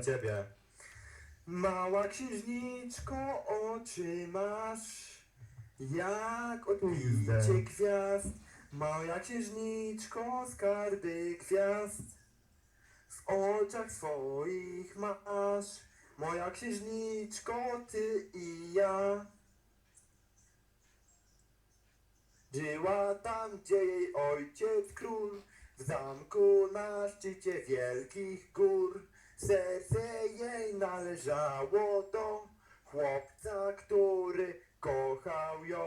dla ciebie. Mała księżniczko, oczy masz, jak odbicie gwiazd. Mała księżniczko, skarby gwiazd, w oczach swoich masz. Moja księżniczko, ty i ja. Żyła tam, gdzie jej ojciec król, w zamku na szczycie wielkich gór. Serce jej należało do chłopca, który kochał ją.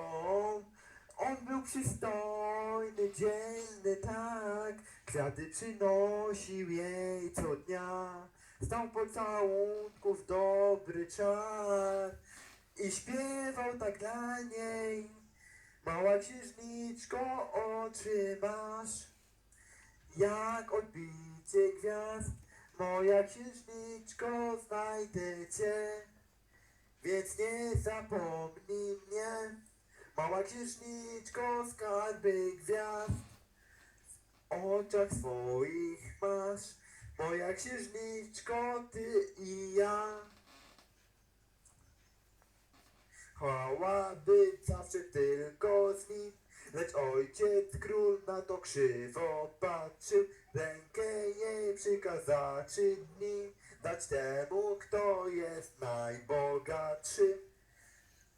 On był przystojny, dzielny tak, kwiaty przynosił jej co dnia. Stał pocałunków dobry czar i śpiewał tak dla niej. Mała księżniczko, oczy masz, jak odbicie gwiazd. Moja księżniczko, znajdę cię, więc nie zapomnij mnie. Mała księżniczko, skarby gwiazd, w oczach swoich masz. Moja księżniczko, ty i ja. Chwała być zawsze tylko z nim, lecz ojciec król na to krzywo patrzył. Rękę jej przykazaczy dni, dać temu, kto jest najbogatszy.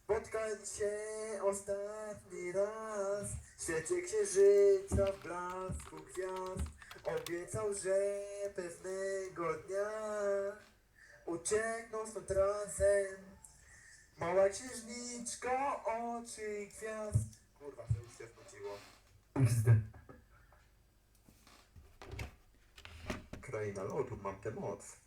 Spotkać się ostatni raz, w świecie księżyca w blasku gwiazd. Obiecał, że pewnego dnia uciekną stąd razem. Mała księżniczko, oczy gwiazd. Kurwa, to już się wróciło. Kraina lodu, mam tę moc.